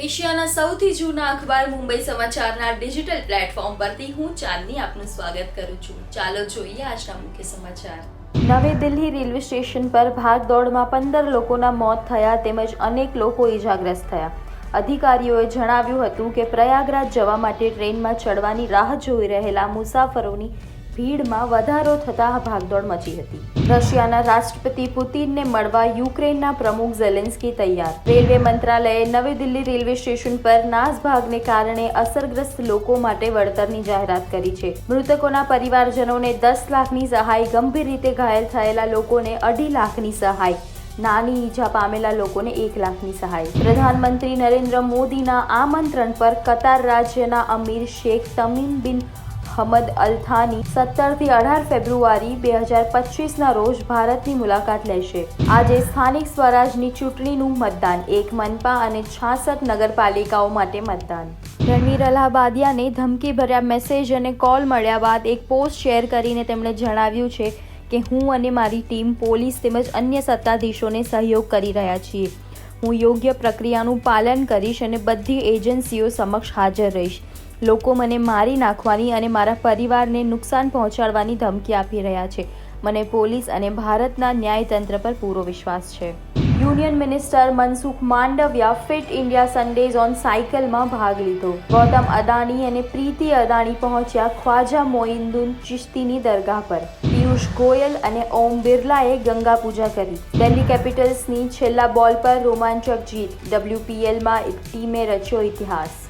એશિયાના સૌથી જૂના અખબાર મુંબઈ સમાચારના ડિજિટલ પ્લેટફોર્મ પરથી હું ચાંદની આપનું સ્વાગત કરું છું. ચાલો જોઈએ આજના મુખ્ય સમાચાર. નવી દિલ્હી રેલવે સ્ટેશન પર ભાગદોડમાં પંદર લોકોના મોત થયા તેમજ અનેક લોકો ઈજાગ્રસ્ત થયા. અધિકારીઓએ જણાવ્યું હતું કે પ્રયાગરાજ જવા માટે ટ્રેનમાં ચડવાની રાહ જોઈ રહેલા મુસાફરોની ભીડમાં વધારો થતા ભાગદોડ મચી હતી. રશિયાના રાષ્ટ્રપતિ પુતિનને મળવા યુક્રેનના પ્રમુખ ઝેલેન્સ્કી તૈયાર. રેલવે મંત્રાલયે નવી દિલ્હી રેલવે સ્ટેશન પર નાસભાગને કારણે અસરગ્રસ્ત લોકો માટે વળતરની જાહેરાત કરી છે. મૃતકોના પરિવારજનોને દસ લાખની સહાય, ગંભીર રીતે ઘાયલ થયેલા લોકોને અઢી લાખની સહાય, નાની ઈજા પામેલા લોકોને એક લાખની સહાય. પ્રધાનમંત્રી નરેન્દ્ર મોદીના આમંત્રણ પર કતાર રાજ્યના અમીર શેખ તમીમ બિન હમદ અલથાની સત્તરથી અઢાર ફેબ્રુઆરી બે હજાર પચીસના રોજ ભારતની મુલાકાત લેશે. આજે સ્થાનિક સ્વરાજની ચૂંટણીનું મતદાન, એક મનપા અને છાસઠ નગરપાલિકાઓ માટે મતદાન. રણવીર અલ્હાબાદિયાને ધમકી ભર્યા મેસેજ અને કોલ મળ્યા બાદ એક પોસ્ટ શેર કરીને તેમણે જણાવ્યું છે કે, હું અને મારી ટીમ પોલીસ તેમજ અન્ય સત્તાધીશોને સહયોગ કરી રહ્યા છીએ. હું યોગ્ય પ્રક્રિયાનું પાલન કરીશ અને બધી એજન્સીઓ સમક્ષ હાજર રહીશ. લોકો મને મારી નાખવાની અને મારા પરિવારને નુકસાન પહોંચાડવાની ધમકી આપી રહ્યા છે. મને પોલીસ અને ભારતના ન્યાયતંત્ર પર પૂરો વિશ્વાસ છે. Union minister Mansukh Mandaviya fit India Sundays on સાયકલમાં ભાગ લીધો. ગૌતમ અદાણી અને પ્રીતિ અદાણી પહોંચ્યા ખ્વાજા મોઇન્દુન ચિશ્તીની દરગાહ પર. પિયુષ ગોયલ અને ઓમ બિરલાએ ગંગા પૂજા કરી. દિલ્હી કેપિટલ્સની છેલ્લા બોલ પર રોમાંચક જીત. ડબ્લ્યુપીએલમાં એક ટીમે રચ્યો ઇતિહાસ.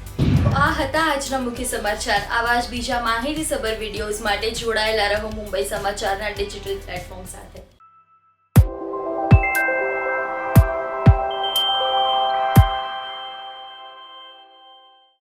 તો આ હતા આજના મુખ્ય સમાચાર. આવા જ બીજા માહિતીસભર વિડીયોઝ માટે જોડાયેલા રહો મુંબઈ સમાચારના ડિજિટલ પ્લેટફોર્મ સાથે.